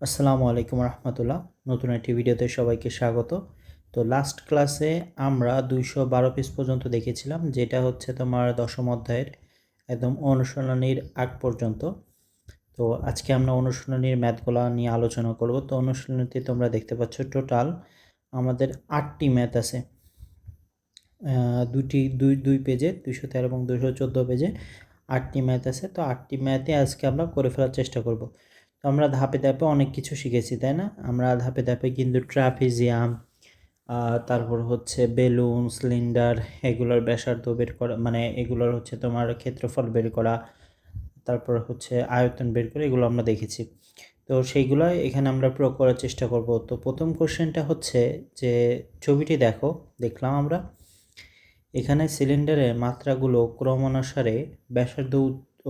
আসসালামু আলাইকুম রহমতুল্লাহ। নতুন একটি ভিডিওতে সবাইকে স্বাগত। তো লাস্ট ক্লাসে আমরা দুইশো বারো পিস পর্যন্ত দেখেছিলাম, যেটা হচ্ছে তোমার দশম অধ্যায়ের একদম অনুশীলনীর আগ পর্যন্ত। তো আজকে আমরা অনুশীলনীর ম্যাথগুলো নিয়ে আলোচনা করব। তো অনুশীলনীতে তোমরা দেখতে পাচ্ছ টোটাল আমাদের আটটি ম্যাথ আছে। দুটি দুই দুই পেজে দুইশো তেরো এবং দুশো চোদ্দ পেজে আটটি ম্যাথ আছে। তো আটটি ম্যাথে আজকে আমরা করে ফেলার চেষ্টা করব। তো আমরা ধাপে ধাপে অনেক কিছু শিখেছি, তাই না? আমরা ধাপে ধাপে কিন্তু ট্রাফিজিয়াম তারপর হচ্ছে বেলুন সিলিন্ডার এগুলোর ব্যাসার্ধ বের করা মানে এগুলোর হচ্ছে তোমার ক্ষেত্রফল বের করা, তারপর হচ্ছে আয়তন বের করে এগুলো আমরা দেখেছি। তো সেইগুলো এখানে আমরা প্রয়োগ করার চেষ্টা করব। তো প্রথম কোশ্চেনটা হচ্ছে যে, ছবিটি দেখো, দেখলাম আমরা। এখানে সিলিন্ডারের মাত্রাগুলো ক্রমানুসারে ব্যাসার্ধ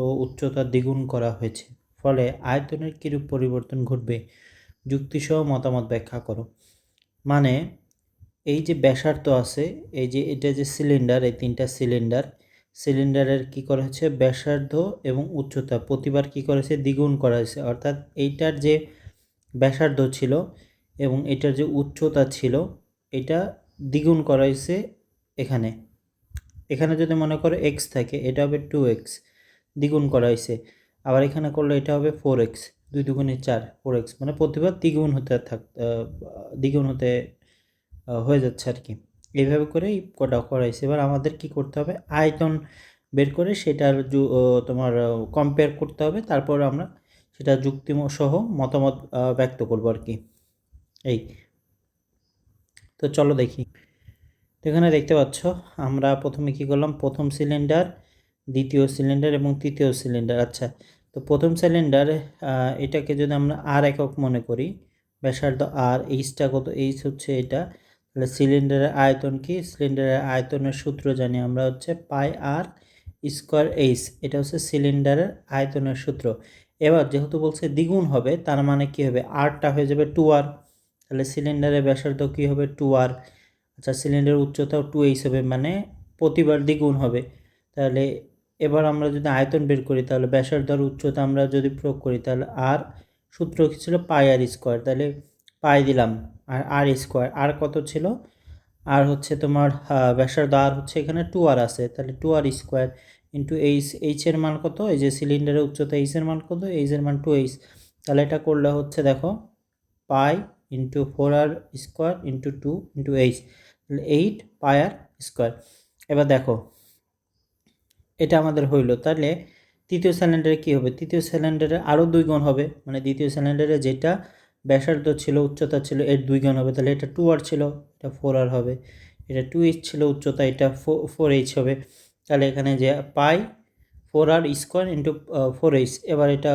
ও উচ্চতা দ্বিগুণ করা হয়েছে। ফলে আয়তনের কিরূপ পরিবর্তন ঘটবে, যুক্তিসহ মতামত ব্যাখ্যা করো। মানে এই যে ব্যাসার্ধ আছে, এই যে এটা যে সিলিন্ডার এই তিনটা সিলিন্ডার সিলিন্ডারের কি করা হয়েছে? ব্যাসার্ধ এবং উচ্চতা, প্রতিবার কি করেছে দ্বিগুণ করা হয়েছে। অর্থাৎ এইটার যে ব্যাসার্ধ ছিল এবং এটার যে উচ্চতা ছিল, এটা দ্বিগুণ করা হয়েছে এখানে। এখানে যদি মনে করো এক্স থাকে, এটা হবে টু এক্স দ্বিগুণ করা হয়েছে। আবার এখানে করলে এটা হবে ফোর এক্স দুই দুগুণে চার ফোর এক্স মানে প্রতিবার দ্বিগুণ হতে থাক দ্বিগুণ হতে হয়ে যাচ্ছে আর কি। এইভাবে করেই কটা করাইছে। এবার আমাদের কি করতে হবে? আয়তন বের করে সেটার তোমার কম্পেয়ার করতে হবে। তারপর আমরা সেটা যুক্তি সহ মতামত ব্যক্ত করব আর কি। এই। তো চলো দেখি। এখানে দেখতে পাচ্ছ, আমরা প্রথমে কি করলাম? প্রথম সিলিন্ডার দ্বিতীয় সিলিন্ডার এবং তৃতীয় সিলিন্ডার আচ্ছা তো প্রথম সিলিন্ডার এটাকে যদি আমরা আর একক মনে করি, ব্যাসার্ধ আর এইচটা কত? এইচ হচ্ছে এটা। তাহলে সিলিন্ডারের আয়তন কি? সিলিন্ডারের আয়তনের সূত্র জানি আমরা হচ্ছে পাই আর স্কোয়ার এইচ এটা হচ্ছে সিলিন্ডারের আয়তনের সূত্র। এবার যেহেতু বলছে দ্বিগুণ হবে, তার মানে কি হবে? আরটা হয়ে যাবে টু আর তাহলে সিলিন্ডারের ব্যাসার্ধ কী হবে? টু আর আচ্ছা সিলিন্ডারের উচ্চতাও টু এইচ হবে মানে প্রতিবার দ্বিগুণ হবে। তাহলে এবার আমরা যদি আয়তন বের করি, তাহলে ব্যাসার্ধ আর উচ্চতা আমরা যদি প্রয়োগ করি, তাহলে আর সূত্র কী ছিল? পাই আর স্কোয়ার তাহলে পাই দিলাম আর আর স্কোয়ার আর কত ছিল? আর হচ্ছে তোমার ব্যাসার্ধ আর হচ্ছে এখানে টু আর আছে। তাহলে two R square into H এইচের মান কত? এই যে সিলিন্ডারের উচ্চতা এইচের মান কত? এইচের মান টু এইচ তাহলে এটা করলে হচ্ছে দেখো, pi into four R square into two into H তাহলে এইট পাই আর স্কোয়ার এবার দেখো এটা আমাদের হইল। তাহলে তৃতীয় সিলিন্ডারে কী হবে? তৃতীয় সিলিন্ডারে আরও দুই গুণ হবে। মানে দ্বিতীয় সিলিন্ডারে যেটা ব্যাসার্ধ ছিল, উচ্চতা ছিল, এর দুই গুণ হবে। তাহলে এটা টু আর ছিল, এটা ফোর আর হবে। এটা টু এইচ ছিল, উচ্চতা এটা ফোর এইচ হবে। তাহলে এখানে যে pi four R square into four H এবার এটা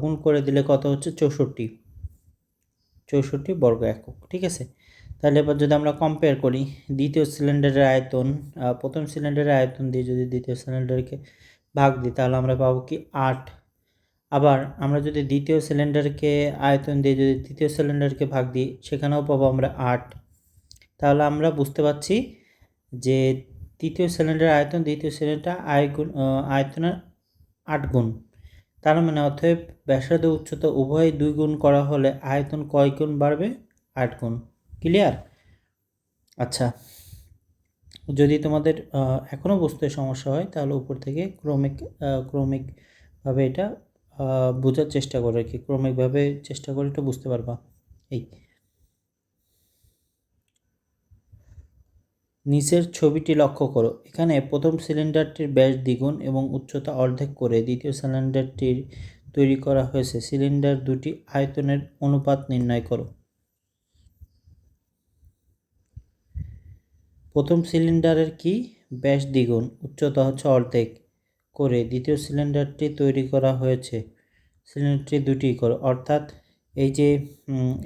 গুণ করে দিলে কত হচ্ছে? চৌষট্টি। চৌষট্টি বর্গ একক, ঠিক আছে? তাহলে এবার যদি আমরা কম্পেয়ার করি দ্বিতীয় সিলিন্ডারের আয়তন প্রথম সিলিন্ডারের আয়তন দিয়ে যদি দ্বিতীয় সিলিন্ডারকে ভাগ দিই তাহলে আমরা পাবো কি আট। আবার আমরা যদি দ্বিতীয় সিলিন্ডারকে আয়তন দিয়ে যদি তৃতীয় সিলিন্ডারকে ভাগ দিই সেখানেও পাবো আমরা আট। তাহলে আমরা বুঝতে পারছি যে তৃতীয় সিলিন্ডারের আয়তন দ্বিতীয় সিলিন্ডার আয় গুণ আহ, আয়তনের আট গুণ। তার মানে অতএব ব্যাসার্ধ উচ্চতা উভয় দুই গুণ করা হলে আয়তন কয় গুণ বাড়বে? আট গুণ। ক্লিয়ার আচ্ছা। যদি তোমাদের এখনও বুঝতে সমস্যা হয়, তাহলে উপর থেকে ক্রমিক ক্রমিকভাবে এটা বোঝার চেষ্টা করো আর কি ক্রমিকভাবে চেষ্টা করে এটা বুঝতে পারবা। এই। নিচের ছবিটি লক্ষ্য করো। এখানে প্রথম সিলিন্ডারটির ব্যাস দ্বিগুণ এবং উচ্চতা অর্ধেক করে দ্বিতীয় সিলিন্ডারটির তৈরি করা হয়েছে। সিলিন্ডার দুটি আয়তনের অনুপাত নির্ণয় করো। প্রথম সিলিন্ডারের কি ব্যাস দ্বিগুণ, উচ্চতা হচ্ছে অর্ধেক করে দ্বিতীয় সিলিন্ডারটি তৈরি করা হয়েছে, সিলিন্ডারটি দুটি করে। অর্থাৎ এই যে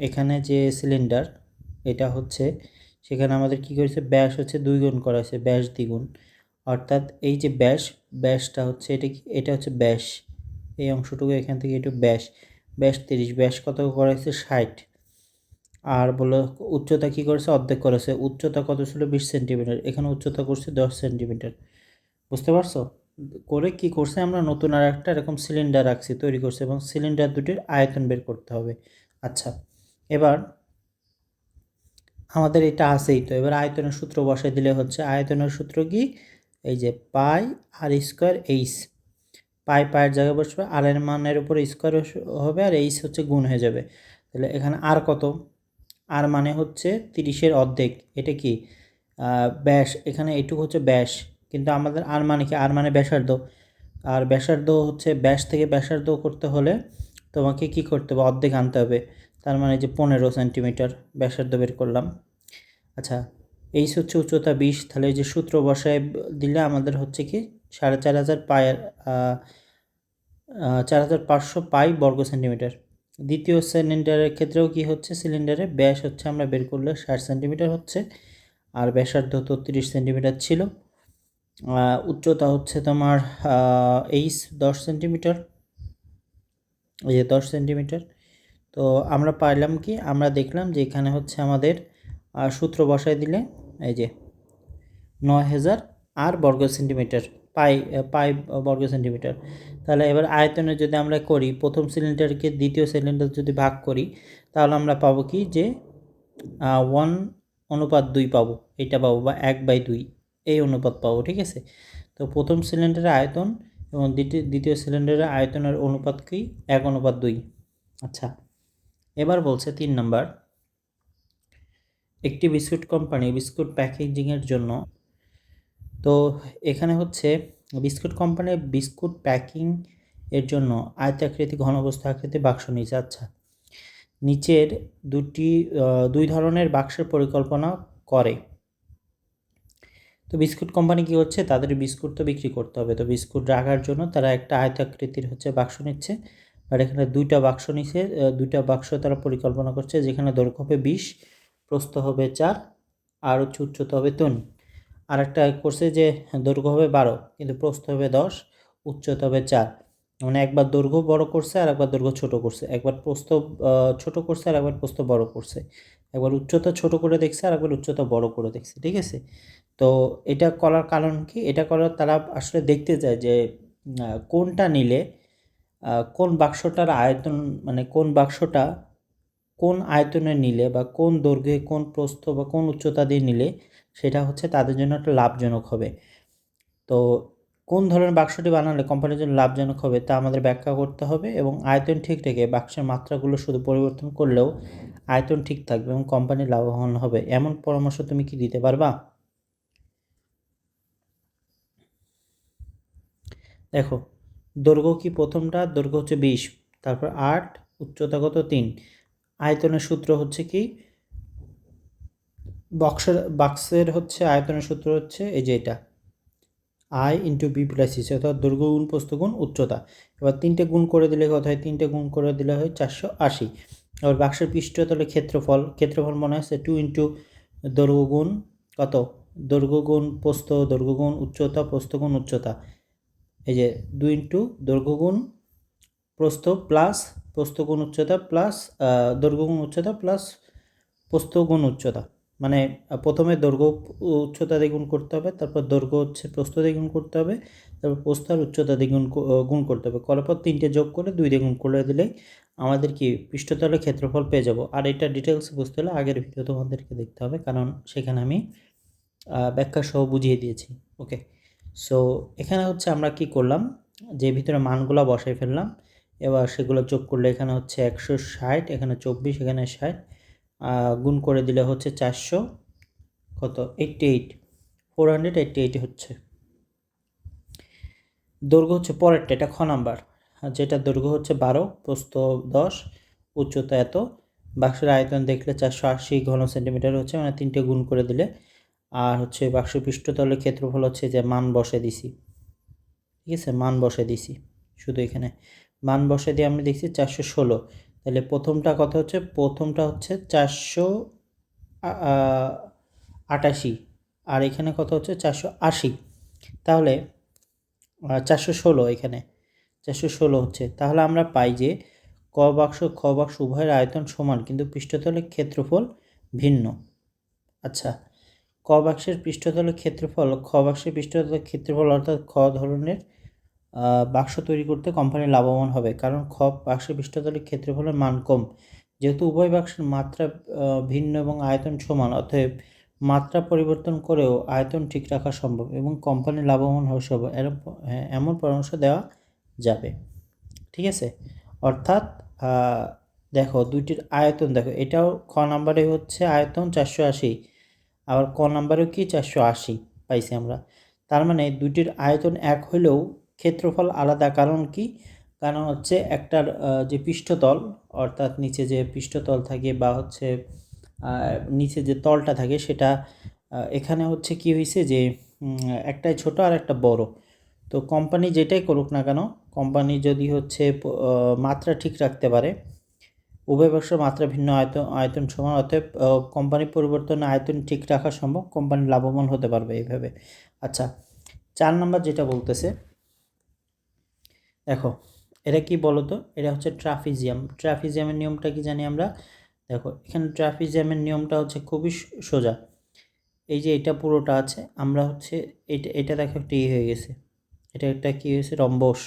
এখানে যে সিলিন্ডার, এটা হচ্ছে, সেখানে আমাদের কি করেছে, ব্যাস হচ্ছে দুই গুণ করা হয়েছে, ব্যাস দ্বিগুণ। অর্থাৎ এই যে ব্যাস, ব্যাসটা হচ্ছে, এটা কি, এটা হচ্ছে ব্যাস। এই অংশটুকু এখান থেকে একটু ব্যাস ব্যাস তিরিশ, ব্যাস কত করা হয়েছে, ষাট। আর বলো উচ্চতা কি করেছে? অর্ধেক করেছে। উচ্চতা কত ছিল? বিশ সেন্টিমিটার। এখানে উচ্চতা করছে দশ সেন্টিমিটার। বুঝতে পারছ? করে কি করছে? আমরা নতুন আর একটা এরকম সিলিন্ডার রাখছি তৈরি করছে এবং সিলিন্ডার দুটির আয়তন বের করতে হবে। আচ্ছা এবার আমাদের এটা আছেই তো। এবার আয়তনের সূত্র বসাই দিলে হচ্ছে, আয়তনের সূত্র কি? এই যে পাই আর স্কোয়ার এইচ। পাই পায়ের জায়গায় বসবে, আর এর মানের উপরে স্কোয়ার হবে আর এইচ হচ্ছে গুণ হয়ে যাবে। তাহলে এখানে আর কত? আর মানে হচ্ছে তিরিশের অর্ধেক। এটা কি? ব্যাস, এখানে এটুকু হচ্ছে ব্যাস। কিন্তু আমাদের আর মানে কি? আর মানে ব্যাসার্ধ। আর ব্যাসার্ধ হচ্ছে, ব্যাস থেকে ব্যাসার্ধ করতে হলে তোমাকে কি করতে হবে? অর্ধেক আনতে হবে। তার মানে যে পনেরো সেন্টিমিটার ব্যাসার্ধ বের করলাম। আচ্ছা এইচ হচ্ছে উচ্চতা বিশ। তাহলে এই যে সূত্র বসায় দিলে আমাদের হচ্ছে কি? সাড়ে চার হাজার পায়ের চার হাজার পাঁচশো পাই বর্গ সেন্টিমিটার। দ্বিতীয় সিলিন্ডারের ক্ষেত্রেও কি হচ্ছে? সিলিন্ডারে ব্যাস হচ্ছে, আমরা বের করলে ষাট সেন্টিমিটার হচ্ছে, আর ব্যাসার্ধ তো তিরিশ সেন্টিমিটার ছিল। উচ্চতা হচ্ছে তোমার এইচ দশ সেন্টিমিটার। এই যে দশ সেন্টিমিটার। তো আমরা পারলাম কি? আমরা দেখলাম যে এখানে হচ্ছে আমাদের সূত্র বসায় দিলে, এই যে নয় হাজার আর বর্গ সেন্টিমিটার। পাই পাই বর্গ সেন্টিমিটার। তাহলে এবার আয়তনে যদি আমরা করি, প্রথম সিলিন্ডারকে দ্বিতীয় সিলিন্ডার যদি ভাগ করি, তাহলে আমরা পাবো কি যে ওয়ান অনুপাত দুই পাবো। এটা পাবো বা এক বাই দুই। এই অনুপাত পাবো, ঠিক আছে? তো প্রথম সিলিন্ডারের আয়তন এবং দ্বিতীয় দ্বিতীয় সিলিন্ডারের আয়তনের অনুপাত কি? এক অনুপাত দুই। আচ্ছা। এবার বলছে তিন নাম্বার। একটি বিস্কুট কোম্পানি বিস্কুট প্যাকেজিংয়ের জন্য তো এখানে হচ্ছে বিস্কুট কোম্পানির বিস্কুট প্যাকিং এর জন্য আয়তাকৃতি ঘনবস্তু আকৃতি বাক্স নিচে আচ্ছা। নিচের দুটি দুই ধরনের বাক্সের পরিকল্পনা করে। তো বিস্কুট কোম্পানি কি হচ্ছে তাদের বিস্কুট তো বিক্রি করতে হবে। তো বিস্কুট রাখার জন্য তারা একটা আয়তাকৃতির হচ্ছে বাক্স নিচ্ছে। আর এখানে দুইটা বাক্স নিচ্ছে দুইটা বাক্স তারা পরিকল্পনা করছে, যেখানে দৈর্ঘ্য হবে বিশ, প্রস্থ হবে চার, আর উচ্চতা হবে তিন। আর একটা করছে যে দৈর্ঘ্য হবে বারো, কিন্তু প্রস্থ হবে দশ, উচ্চতা হবে চার। মানে একবার দৈর্ঘ্য বড় করছে আর একবার দৈর্ঘ্য ছোট করছে একবার প্রস্থ ছোট করছে আর একবার প্রস্থ বড় করছে একবার উচ্চতা ছোট করে দেখছে আর একবার উচ্চতা বড় করে দেখছে, ঠিক আছে? তো এটা করার কারণ কি? এটা করার তারা আসলে দেখতে চায় যে কোনটা নিলে কোন বাক্সটার আয়তন মানে কোন বাক্সটা কোন আয়তনে নিলে বা কোন দৈর্ঘ্যে কোন প্রস্থ বা কোন উচ্চতা দিয়ে নিলে সেটা হচ্ছে তাদের জন্য একটা লাভজনক হবে। তো কোন ধরনের বাক্সটি বানালে কোম্পানির জন্য লাভজনক হবে তা আমাদের ব্যাখ্যা করতে হবে এবং আয়তন ঠিক রেখে বাক্সের মাত্রাগুলো শুধু পরিবর্তন করলেও আয়তন ঠিক থাকবে এবং কোম্পানি লাভবান হবে। এমন পরামর্শ তুমি কি দিতে পারবা? দেখো, দৈর্ঘ্য কি প্রথমটা? দৈর্ঘ্য হচ্ছে বিশ, তারপর আট, উচ্চতা কত? তিন। আয়তনের সূত্র হচ্ছে কি? বক্সের বাক্সের হচ্ছে আয়তনের সূত্র হচ্ছে এই যে এটা। I into B plus C অর্থাৎ দৈর্ঘ্য গুণ, প্রস্থ গুণ, উচ্চতা। এবার তিনটে গুণ করে দিলে কত হয়? তিনটে গুণ করে দিলে হয় চারশো আশি। এবার বাক্সের পৃষ্ঠতলে ক্ষেত্রফল ক্ষেত্রফল মনে আছে টু ইন্টু দৈর্ঘ্য গুণ কত? দৈর্ঘ্য গুণ, প্রস্থ, দৈর্ঘ্য গুণ, উচ্চতা, প্রস্থ গুণ, উচ্চতা। এই যে দুই ইন্টু দৈর্ঘ্য গুণ প্লাস প্রস্থ গুণ, উচ্চতা প্লাস দৈর্ঘ্য গুণ, উচ্চতা প্লাস প্রস্থ গুণ, উচ্চতা। মানে প্রথমে দৈর্ঘ্য উচ্চতা দিয়ে গুণ করতে হবে, তারপর দৈর্ঘ্য হচ্ছে প্রস্থ দিয়ে গুণ করতে হবে, তারপর প্রস্থ আর উচ্চতা দিয়ে গুণ করতে হবে। করার পর তিনটে যোগ করে দুই দিয়ে গুণ করে দিলেই আমাদের কি পৃষ্ঠতলের ক্ষেত্রফল পেয়ে যাব। আর এটা ডিটেলস বুঝতে হলে আগের ভিডিও তোমাদেরকে দেখতে হবে, কারণ সেখানে আমি ব্যাখ্যা সহ বুঝিয়ে দিয়েছি। ওকে সো এখানে হচ্ছে আমরা কি করলাম, যে ভিতরে মানগুলো বসাই ফেললাম, এবার সেগুলো যোগ করলে এখানে হচ্ছে একশো ষাট, এখানে চব্বিশ, এখানে ষাট গুণ করে দিলে হচ্ছে চারশো। কত? Eighty eight four hundred eighty eight হচ্ছে। দৈর্ঘ্য হচ্ছে পরেরটা, এটা খ নাম্বার। যেটা দৈর্ঘ্য হচ্ছে বারো, প্রস্থ দশ, উচ্চতা এত। বাক্সের আয়তন দেখলে চারশো আশি ঘন সেন্টিমিটার হচ্ছে মানে তিনটে গুণ করে দিলে। আর হচ্ছে বাক্স পৃষ্ঠতলের ক্ষেত্রফল হচ্ছে যে মান বসে দিছি। ঠিক আছে? মান বসে দিছি। শুধু এখানে। মান বসে দিয়ে আমি দেখছি চারশো ষোলো। তাহলে প্রথমটা কত হচ্ছে, প্রথমটা হচ্ছে চারশো আটাশি, আর এখানে কত হচ্ছে চারশো আশি। তাহলে চারশো ষোলো এখানে, চারশো ষোলো হচ্ছে। তাহলে আমরা পাই যে ক বাক্স, খ বাক্স উভয়ের আয়তন সমান, কিন্তু পৃষ্ঠতলের ক্ষেত্রফল ভিন্ন। আচ্ছা ক বাক্সের পৃষ্ঠতলের ক্ষেত্রফল, খ বাক্সের পৃষ্ঠতলের ক্ষেত্রফল অর্থাৎ খ ধরনের বাক্স তৈরি করতে কোম্পানি লাভবান হবে। কারণ খ বাক্সের পৃষ্ঠতলের ক্ষেত্রফলের মান কম। যেহেতু উভয় বাক্সের মাত্রা ভিন্ন এবং আয়তন সমান অতএব মাত্রা পরিবর্তন করেও আয়তন ঠিক রাখা সম্ভব এবং কোম্পানি লাভবান হওয়া সম্ভব। হ্যাঁ, এমন পরামর্শ দেওয়া যাবে। ঠিক আছে? অর্থাৎ দেখো দুইটির আয়তন দেখো এটাও খ নাম্বারে হচ্ছে আয়তন চারশো আশি। আবার ক নাম্বারেও কি চারশো আশি পাইছি আমরা। তার মানে দুইটির আয়তন এক হলেও ক্ষেত্রফল আলাদা। কারণ কি? কারণ হচ্ছে একটার যে পৃষ্ঠতল অর্থাৎ নিচে যে পৃষ্ঠতল থাকে বা হচ্ছে নিচে যে তলটা থাকে সেটা এখানে হচ্ছে কি হয়েছে যে একটাই ছোট আর একটা বড়। তো কোম্পানি যেটাই করুক না কেন কোম্পানি যদি হচ্ছে মাত্রা ঠিক রাখতে পারে উভয় ব্যবসার মাত্রা ভিন্ন আয়তন আয়তন সমান আহ, কোম্পানি পরিবর্তনে আয়তন ঠিক রাখা সম্ভব কোম্পানি লাভবান হতে পারবে এইভাবে। আচ্ছা চার নাম্বার যেটা বলতেছে দেখো, এটা কি বলো তো এটা হচ্ছে ট্রাফিজিয়াম। ট্রাফিজিয়ামের নিয়মটা কি জানি আমরা? দেখো, এখানে ট্রাফিজিয়ামের নিয়মটা হচ্ছে খুবই সোজা। এই যে এটা পুরোটা আছে, আমরা হচ্ছে এটা এটা দেখো একটা ই হয়ে গেছে। এটা একটা কী হয়েছে? রম্বস।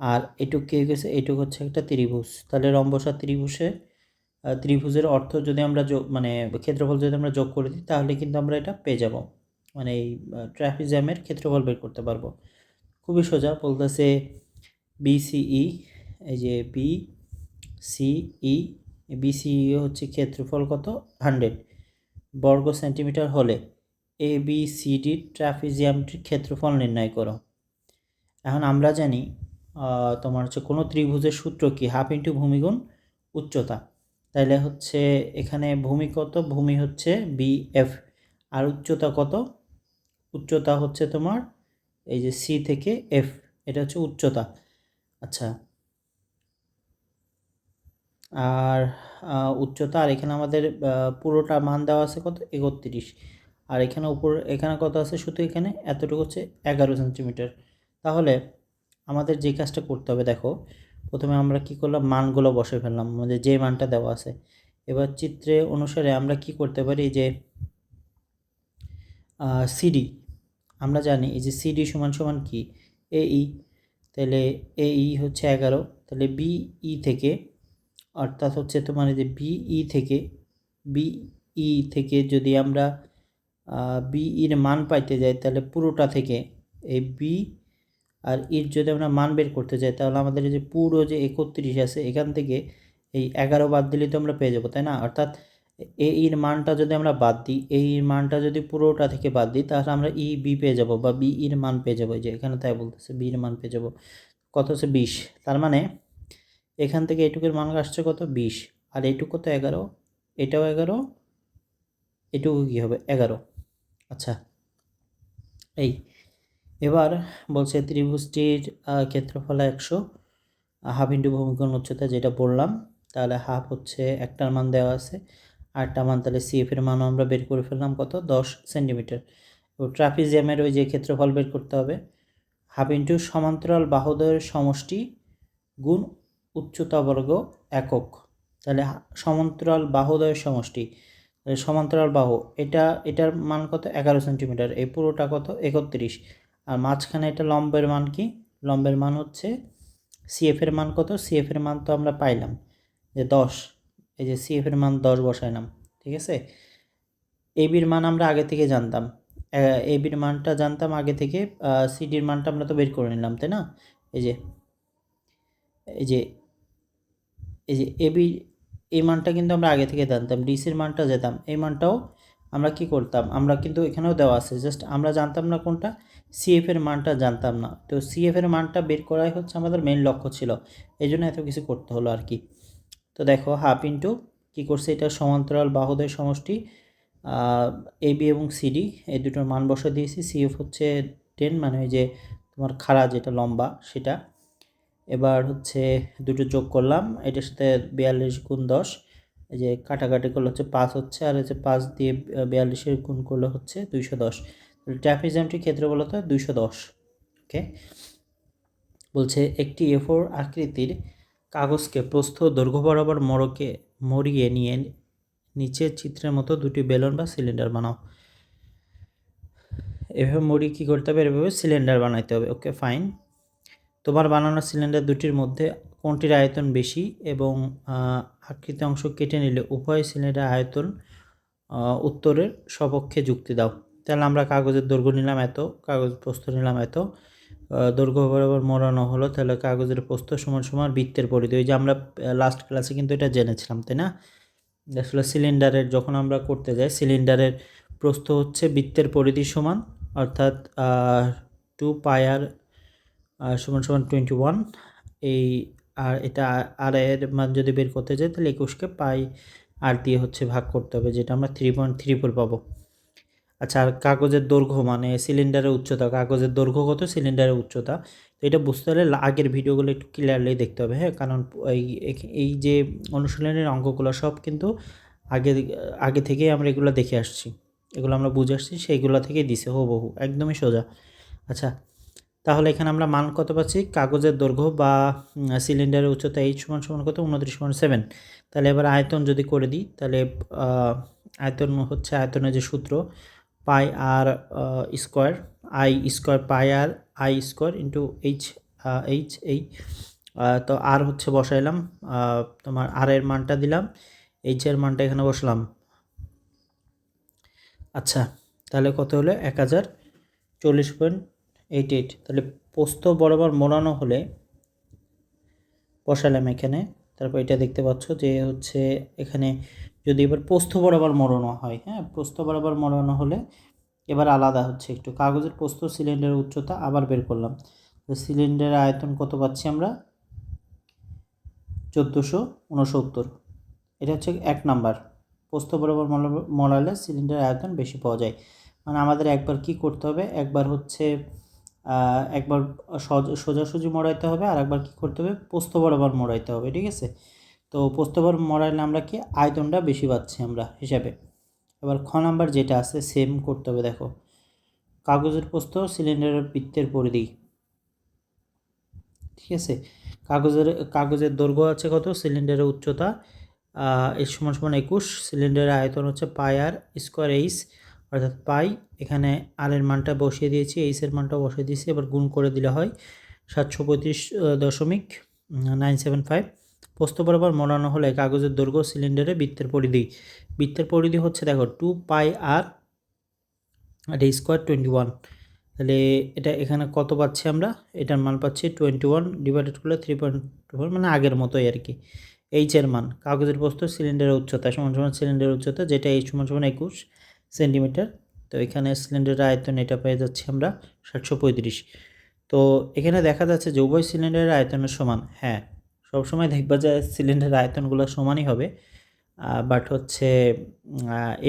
আর এটুক কী হয়ে গেছে? এটুক হচ্ছে একটা ত্রিভুজ। তাহলে রম্বস আর ত্রিভুজে ত্রিভুজের অর্থ যদি আমরা যোগ মানে ক্ষেত্রফল যদি আমরা যোগ করে দিই, তাহলে কিন্তু আমরা এটা পেয়ে যাব। মানে এই ট্রাফিজ্যামের ক্ষেত্রফল বের করতে পারব। খুবই সোজা বলতেছে বিসিই, এই যে বি সিই, বিসিই হচ্ছে ক্ষেত্রফল কত? হান্ড্রেড। বর্গ সেন্টিমিটার হলে এ, বি, সি, ডি ট্রাফিজিয়ামটির ক্ষেত্রফল নির্ণয় করো। এখন আমরা জানি তোমার হচ্ছে কোনো ত্রিভুজের সূত্র কি? হাফ ইন্টু ভূমিগুণ উচ্চতা। তাইলে হচ্ছে এখানে ভূমি কত? ভূমি হচ্ছে বি এফ। আর উচ্চতা কত? উচ্চতা হচ্ছে তোমার এই যে সি থেকে এফ এটা হচ্ছে উচ্চতা। আচ্ছা। আর উচ্চতা, আর এখানে আমাদের পুরোটা মান দেওয়া আছে কত? একত্রিশ। আর এখানে উপর, এখানে কত আছে? শুধু এখানে? এতটুকু হচ্ছে এগারো সেন্টিমিটার। তাহলে আমাদের যে কাজটা করতে হবে, দেখো, প্রথমে আমরা কি করলাম? মানগুলো বসে ফেললাম। আমাদের যে মানটা দেওয়া আছে। এবার চিত্রে অনুসারে আমরা কি করতে পারি? যে সিডি আমরা জানি এই যে সিডি সমান সমান কি? এই তাহলে এই হচ্ছে এগারো, তাহলে বিই থেকে, অর্থাৎ হচ্ছে তোমার এই যে বিই থেকে বিই থেকে যদি আমরা বিইর মান পাইতে যাই, তাহলে পুরোটা থেকে এই বি আর ইর যদি আমরা মান বের করতে যাই, তাহলে আমাদের যে পুরো যে একত্রিশ আছে, এখান থেকে এই এগারো বাদ দিলে তো আমরা পেয়ে যাব, তাই না? অর্থাৎ এ ইর মানটা যদি আমরা বাদ দিই এই মানটা যদি পুরোটা থেকে বাদ দিই, তাহলে আমরা ই, বি পেয়ে যাব বা বি ইর মান পেয়ে যাব যে এখানে তাই বলতেছে, বি এর মান পেয়ে যাব। কত হচ্ছে? বিশ। তার মানে এখান থেকে এটুকুর মান আসছে কত? বিশ। আর এইটুকু কত? এগারো। এটাও এগারো। এটুকু কী হবে? এগারো। আচ্ছা। এই। এবার বলছে ত্রিভুজটির ক্ষেত্রফল একশো। হাফ ইন্টু ভূমিকোণ উচ্চতা যেটা বললাম, তাহলে হাফ হচ্ছে একটার মান দেওয়া আছে। আটটা মান, তাহলে সিএফ এর মানও আমরা বের করে ফেললাম কত? দশ সেন্টিমিটার। ট্রাপিজিয়ামের ওই যে ক্ষেত্রফল বের করতে হবে। হাফ ইন্টু সমান্তরাল বাহুদ্বয়ের সমষ্টি গুণ উচ্চতা বর্গ একক। তাহলে সমান্তরাল বাহুদ্বয়ের সমষ্টি। সমান্তরাল বাহু, এটা, এটার মান কত? এগারো সেন্টিমিটার। এই পুরোটা কত? একত্রিশ। আর মাঝখানে এটা লম্বের মান কি? লম্বের মান হচ্ছে সিএফ এর মান কত? সিএফ এর মান তো আমরা পাইলাম যে দশ। এই যে সিএফ এর মান দশ বসাইলাম, ঠিক আছে? এবির মান আমরা আগে থেকে জানতাম। এবির মানটা জানতাম আগে থেকে সিডির মানটা আমরা তো বের করে নিলাম, তাই না? এই যে এই যে এই যে এবি এই মানটা কিন্তু আমরা আগে থেকে জানতাম ডিসির মানটা যেতাম এই মানটাও আমরা কি করতাম? আমরা কিন্তু এখানেও দেওয়া আছে, জাস্ট আমরা জানতাম না কোনটা সিএফ এর মানটা জানতাম না। তো সিএফ এর মানটা বের করাই হচ্ছে আমাদের মেন লক্ষ্য ছিল। এই জন্য এত কিছু করতে হলো আর কি। তো দেখো হাফ ইন্টু কী করছে এটা? সমান্তরাল বাহুদের সমষ্টি এ বি এবং সিডি এই দুটোর মান বসে দিয়েছি। সিএফ হচ্ছে টেন মানে ওই যে তোমার খাড়া যেটা লম্বা সেটা। এবার হচ্ছে দুটো যোগ করলাম, এটার সাথে বিয়াল্লিশ গুণ দশ, এই যে কাটাকাটি করলে হচ্ছে পাঁচ হচ্ছে, আর হচ্ছে পাঁচ দিয়ে বিয়াল্লিশের গুণ করলে হচ্ছে দুইশো দশ। ট্রাফিজামটির ক্ষেত্রে বলতে দুইশো দশ ওকে বলছে একটি এফোর আকৃতির কাগজকে প্রস্থ দৈর্ঘ্য বরাবর মরকে মরিয়ে নিয়ে নিচের চিত্রের মতো দুটি বেলুন বা সিলিন্ডার বানাও। এভাবে মরিয়ে কী করতে হবে? এভাবে সিলিন্ডার বানাইতে হবে। ওকে ফাইন তোমার বানানো সিলিন্ডার দুটির মধ্যে কোনটির আয়তন বেশি এবং আকৃতি অংশ কেটে নিলে উভয় সিলিন্ডারের আয়তন উত্তরের সপক্ষে যুক্তি দাও। তাহলে আমরা কাগজের দৈর্ঘ্য নিলাম এত, কাগজ প্রস্থ নিলাম এত। দৈর্ঘ্য বরাবর মোড়ানো হলো, তাহলে কাগজের প্রস্থ সমান সমান বৃত্তের পরিধি। ওই যে আমরা লাস্ট ক্লাসে কিন্তু এটা জেনেছিলাম, তাই না? আসলে সিলিন্ডারের যখন আমরা করতে যাই সিলিন্ডারের প্রস্থ হচ্ছে বৃত্তের পরিধি সমান, অর্থাৎ টু পায়ার সমান সমান টোয়েন্টি ওয়ান এই আর এটা আর এর মান যদি বের করতে যাই, তাহলে একুশকে পাই আর দিয়ে হচ্ছে ভাগ করতে হবে, যেটা আমরা থ্রি পয়েন্ট থ্রি ফোর পাবো। আচ্ছা আর কাগজের দৈর্ঘ্য মানে সিলিন্ডারের উচ্চতা, কাগজের দৈর্ঘ্য কত? সিলিন্ডারের উচ্চতা। তো এটা বুঝতে হলে আগের ভিডিওগুলো একটু ক্লিয়ারলি দেখতে হবে হ্যাঁ? কারণ এই এই যে অনুশীলনের অঙ্কগুলো সব কিন্তু আগে আগে থেকেই আমরা এগুলো দেখে আসছি। এগুলো আমরা বুঝে আসছি, সেইগুলো থেকেই দিছে হুবহু, একদমই সোজা। আচ্ছা তাহলে এখানে আমরা মান কত পাচ্ছি? কাগজের দৈর্ঘ্য বা সিলিন্ডারের উচ্চতা এইচ সমান সমান কত? উনত্রিশ পয়েন্ট সেভেন তাহলে এবার আয়তন যদি করে দিই, তাহলে আয়তন হচ্ছে আয়তনের যে সূত্র pi R square, I square pi R, I square into H H, এই তো আর হচ্ছে বসাইলাম তোমার আর এর মানটা দিলাম, এইচ এর মানটা এখানে বসলাম। আচ্ছা তাহলে কত হলো? এক হাজার চল্লিশ পয়েন্ট এইট এইট। তাহলে পোস্ত বরাবর মোড়ানো হলে বসালাম এখানে। তারপর এটা দেখতে পাচ্ছ যে হচ্ছে এখানে যদি এবার পোস্ত বরাবর মোড়ানো হয় হ্যাঁ? পোস্ত বরাবর মোড়ানো হলে এবার আলাদা হচ্ছে একটু। কাগজের পোস্ত সিলিন্ডারের উচ্চতা আবার বের করলাম। তো সিলিন্ডারের আয়তন কত পাচ্ছি আমরা? চোদ্দোশো উনসত্তর। এটা হচ্ছে এক নাম্বার। পোস্ত বরাবর মোড়ালে সিলিন্ডারের আয়তন বেশি পাওয়া যায়। মানে আমাদের একবার কি করতে হবে? একবার হচ্ছে একবার সজ- সোজাসুজি মোড়াইতে হবে আর একবার কি করতে হবে? পোস্ত বরাবর মোড়াইতে হবে, ঠিক আছে? তো পোস্ত বরাবর মোড়াইলে আমরা কি আয়তনটা বেশি পাচ্ছি আমরা হিসাবে? এবার খ নাম্বার যেটা আছে সেম করতে হবে, দেখো। কাগজের পোস্ত সিলিন্ডারের বৃত্তের পরিধি। ঠিক আছে? কাগজের কাগজের দৈর্ঘ্য আছে কত? সিলিন্ডারের উচ্চতা এর সমান সমান একুশ। সিলিন্ডারের আয়তন হচ্ছে পাই আর স্কোয়ার এইচ অর্থাৎ পাই। এখানে আর এর মানটা বসিয়ে দিয়েছি এইচ এর মানটা বসিয়ে দিয়েছি, এবার গুণ করে দিলে হয় সাতশো পঁয়ত্রিশ দশমিক নাইন সেভেন ফাইভ পোস্ত বরাবর মোড়ানো হলে কাগজের দৈর্ঘ্য সিলিন্ডারে বৃত্তের পরিধি। বৃত্তের পরিধি হচ্ছে দেখো two pi R R square twenty one তাহলে এটা এখানে কত পাচ্ছি আমরা? এটার মান পাচ্ছি টোয়েন্টি ওয়ান ডিভাইডেড করলে থ্রি পয়েন্ট ফোর মানে আগের মতোই আর কি। এইচ এর মান, কাগজের বস্তু সিলিন্ডারের উচ্চতা, সমান সমান সিলিন্ডারের উচ্চতা, যেটা এইচ সমান সমান একুশ সেন্টিমিটার। তো এখানে সিলিন্ডারের আয়তন এটা পেয়ে যাচ্ছি আমরা সাতশো পঁয়ত্রিশ। তো এখানে দেখা যাচ্ছে যে উভয় সিলিন্ডারের আয়তনের সমান হ্যাঁ। সবসময় দেখবা যে সিলিন্ডারের আয়তনগুলো সমানই হবে। বাট হচ্ছে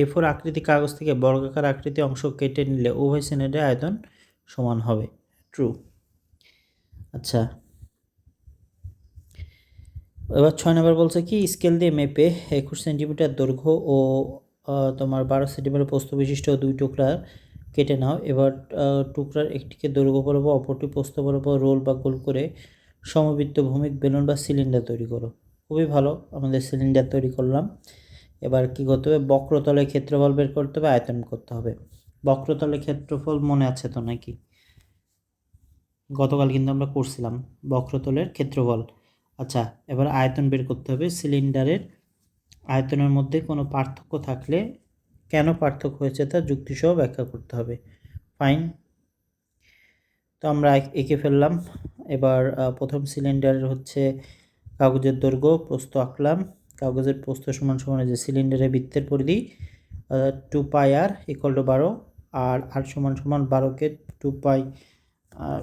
এ ফোর আকৃতি কাগজ থেকে বর্গাকার আকৃতি অংশ কেটে নিলে উভয় সিলিন্ডারের আয়তন সমান হবে। ট্রু আচ্ছা। এবার ছয় নম্বর বলছে কি স্কেল দিয়ে মেপে একুশ সেন্টিমিটার দৈর্ঘ্য ও তোমার বারো সেন্টিমিটার প্রস্থ বিশিষ্ট দুই টুকরা কেটে নাও। এবার টুকরার একটিকে দৈর্ঘ্য বরাবর, অপরটি প্রস্থ বরাবর রোল বা গোল করে সমবৃত্ত ভূমিক বেলুন বা সিলিন্ডার তৈরি করো। খুবই ভালো, আমাদের সিলিন্ডার তৈরি করলাম। এবার কি করতে হবে? বক্রতলের ক্ষেত্রফল বের করতে হবে, আয়তন করতে হবে। বক্রতলের ক্ষেত্রফল মনে আছে তো নাকি? গতকাল কিন্তু আমরা করছিলাম বক্রতলের ক্ষেত্রফল। আচ্ছা এবার আয়তন বের করতে হবে। সিলিন্ডারের আয়তনের মধ্যে কোনো পার্থক্য থাকলে কেন পার্থক্য হয়েছে তা যুক্তিসহ ব্যাখ্যা করতে হবে। ফাইন তো আমরা এঁক- ফেললাম। এবার প্রথম সিলিন্ডারের হচ্ছে কাগজের দৈর্ঘ্য, প্রস্থ আঁকলাম। কাগজের প্রস্থ সমান সমান যে সিলিন্ডারের বৃত্তের পরিধি two pi r equal to বারো, আর আর সমান সমান বারোকে টু পাই আর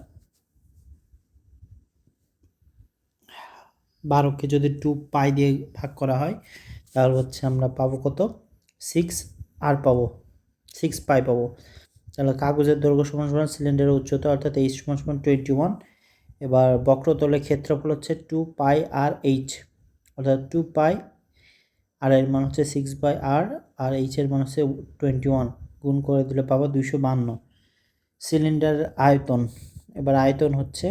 বারোকে যদি টু পাই দিয়ে ভাগ করা হয়, তাহলে হচ্ছে আমরা পাবো কত? সিক্স আর পাবো সিক্স পাই পাবো। তাহলে কাগজের দৈর্ঘ্য সমান সমান সিলিন্ডারের উচ্চতা, অর্থাৎ এইচ সমান সমান টোয়েন্টি ওয়ান এবার বক্রতলের ক্ষেত্রফল হচ্ছে টু পাই আর এইচ অর্থাৎ টু পাই আর এর মান হচ্ছে সিক্স বাই আর আর এইচের মান হচ্ছে টোয়েন্টি ওয়ান গুণ করে দিলে পাবো দুইশো বান্ন। সিলিন্ডার আয়তন, এবার আয়তন হচ্ছে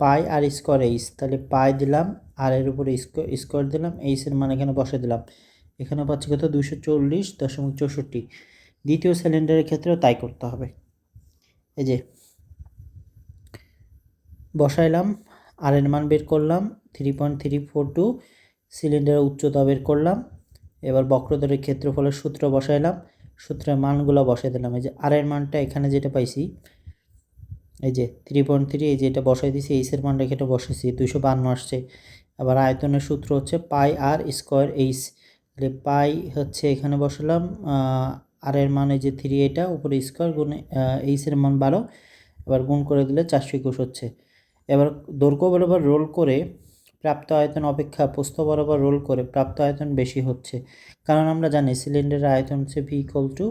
পাই আর স্কোয়ার এইচ তাহলে পাই দিলাম আর এর উপরে স্কোয়ার দিলাম এইচের মান এখানে বসে দিলাম। এখানে পাচ্ছি কত? দুশো চল্লিশ দশমিক চৌষট্টি। দ্বিতীয় সিলিন্ডারের ক্ষেত্রেও তাই করতে হবে। এই যে বসাইলাম আর এর মান বের করলাম three point three four two সিলিন্ডারের উচ্চতা বের করলাম, এবার বক্রতরের ক্ষেত্রফলের সূত্র বসাইলাম, সূত্রের মানগুলো বসাই দিলাম। এই যে আর এর মানটা এখানে যেটা পাইছি, এই যে থ্রি পয়েন্ট থ্রি এই যে এটা বসাই দিয়েছি এইসের মানটা এখানে বসেছি দুইশো বান্ন আসছে। আবার আয়তনের সূত্র হচ্ছে পাই আর স্কোয়ার এইচ, তাহলে পাই হচ্ছে এখানে বসালাম আর এর মানে যে থ্রি এটা, উপরে স্কোয়ার গুণে এইচের মান বারো, এবার গুণ করে দিলে চারশো একুশ হচ্ছে। এবার দৈর্ঘ্য বরাবর রোল করে প্রাপ্ত আয়তন অপেক্ষা প্রস্থ বরাবর রোল করে প্রাপ্ত আয়তন বেশি হচ্ছে। কারণ আমরা জানি সিলিন্ডারের আয়তন হচ্ছে V equal to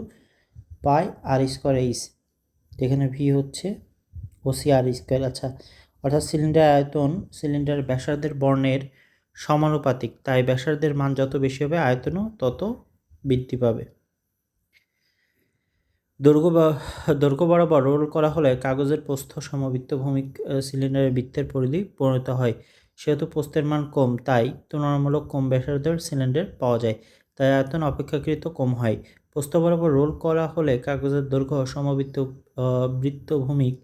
pi r square h যেখানে ভি হচ্ছে ওসি আর স্কোয়ার আচ্ছা অর্থাৎ সিলিন্ডার আয়তন সিলিন্ডার ব্যাসার্ধের বর্ণের সমানুপাতিক, তাই ব্যাসার্ধের মান যত বেশি হবে আয়তনও তত বৃদ্ধি পাবে। দৈর্ঘ্য বা, দৈর্ঘ্য বরাবর রোল করা হলে কাগজের প্রস্থ সমবৃত্ত ভূমি সিলিন্ডারের বৃত্তের পরিধি পরিণত হয়। সেহেতু প্রস্থের মান কম, তাই তুলনামূলক কম ব্যাসার্ধের সিলিন্ডার পাওয়া যায়। তাই আয়তন অপেক্ষাকৃত কম হয়। প্রস্থ বরাবর রোল করা হলে কাগজের দৈর্ঘ্য সমবৃত্ত বৃত্তভূমিক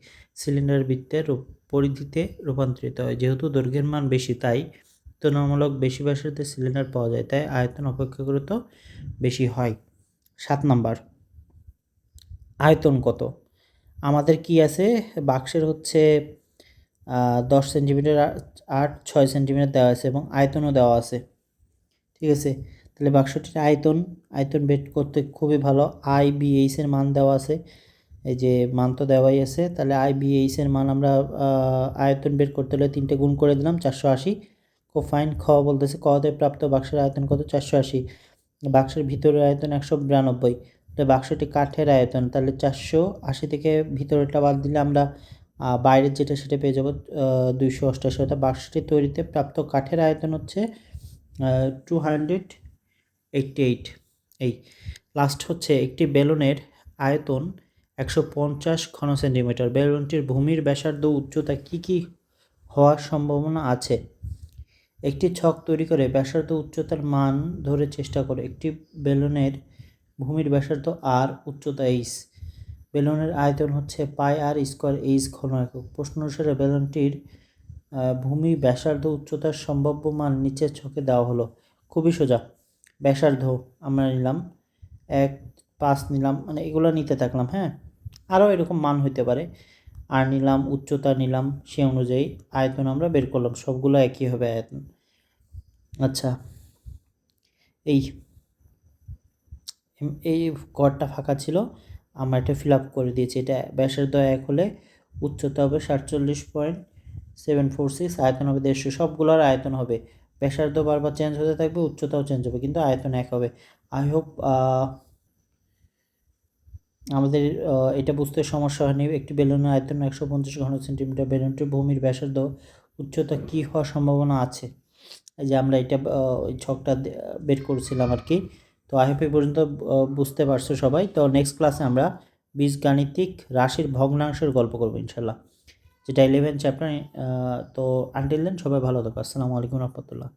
সিলিন্ডার বৃত্তের পরিধিতে রূপান্তরিত হয়। যেহেতু দৈর্ঘ্যের মান বেশি, তাই তুলনামূলক বেশি ব্যাসার্ধের সিলিন্ডার পাওয়া যায়। তাই আয়তন অপেক্ষাকৃত বেশি হয়। সাত নাম্বার। আয়তন কত? আমাদের কি আছে? বাক্সের হচ্ছে দশ সেন্টিমিটার আট, ছয় সেন্টিমিটার দেওয়া আছে এবং আয়তনও দেওয়া আছে। ঠিক আছে? তাহলে বাক্সটির আয়তন আয়তন বের করতে খুবই ভালো। আই বিএইচের মান দেওয়া আছে। এই যে মান তো দেওয়াই আছে। তাহলে আই বিএইচের মান আমরা আয়তন বের করতে হলে তিনটে গুণ করে দিলাম, চারশো আশি। খুব ফাইন খ বলতেছে কতে প্রাপ্ত বাক্সের আয়তন কত? চারশো আশি। বাক্সের ভিতরের আয়তন একশো বিরানব্বই। তাহলে বাক্সটি কাঠের আয়তন, তাহলে চারশো আশি থেকে ভিতরেরটা বাদ দিলে আমরা বাইরের যেটা সেটা পেয়ে যাব দুইশো অষ্টাশি। অর্থাৎ বাক্সটি তৈরিতে প্রাপ্ত কাঠের আয়তন হচ্ছে টু হান্ড্রেড এইটটি এইট। এই লাস্ট হচ্ছে একটি বেলুনের আয়তন একশো পঞ্চাশ ঘন সেন্টিমিটার বেলুনটির ভূমির ব্যাসার্ধ, উচ্চতা কি কি হওয়ার সম্ভাবনা আছে? একটি ছক তৈরি করে ব্যাসার্ধ, উচ্চতার মান ধরে চেষ্টা করে। একটি বেলুনের ভূমির ব্যাসার্ধ আর উচ্চতা এইচ বেলুনের আয়তন হচ্ছে পাই আর স্কোয়ার এইচ ঘন একক। প্রশ্ন অনুসারে বেলুনটির ভূমি ব্যাসার্ধ উচ্চতার সম্ভাব্য মান নিচের ছকে দেওয়া হলো। খুবই সোজা। ব্যাসার্ধ আমরা নিলাম এক, পাঁচ নিলাম মানে এগুলো নিতে থাকলাম হ্যাঁ? আরও এরকম মান হইতে পারে। আর নিলাম, উচ্চতা নিলাম, সে অনুযায়ী আয়তন আমরা বের করলাম। সবগুলো একই হবে আয়তন। আচ্ছা এই। এই ঘরটা ফাঁকা ছিল। আমরা এটা ফিল আপ করে দিয়েছি। এটা ব্যাসার্ধ এক হলে উচ্চতা হবে সাতচল্লিশ পয়েন্ট সেভেন ফোর সিক্স, আয়তন হবে দেড়শো। সবগুলোর আয়তন হবে। ব্যাসার্ধ বারবার চেঞ্জ হতে থাকবে, উচ্চতাও চেঞ্জ হবে, কিন্তু আয়তন এক হবে। আই হোপ আমাদের এটা বুঝতে সমস্যা হয়নি। একটি বেলুনের আয়তন একশো পঞ্চাশ ঘন সেন্টিমিটার। বেলুনটির ভূমির ব্যাসার্ধ উচ্চতা কী হওয়ার সম্ভাবনা আছে? এই যে আমরা এটা ওই ছকটা বের করেছিলাম আর কি। তো আই হোপ এই পর্যন্ত বুঝতে পারছ সবাই। তো নেক্সট ক্লাসে আমরা বীজগাণিতিক রাশির ভগ্নাংশের গল্প করব ইনশাল্লাহ, যেটা ইলেভেন চ্যাপ্টার তো আনটিল দেন সবাই ভালো থাকো। আসসালামু আলাইকুম রহমতুল্লাহ।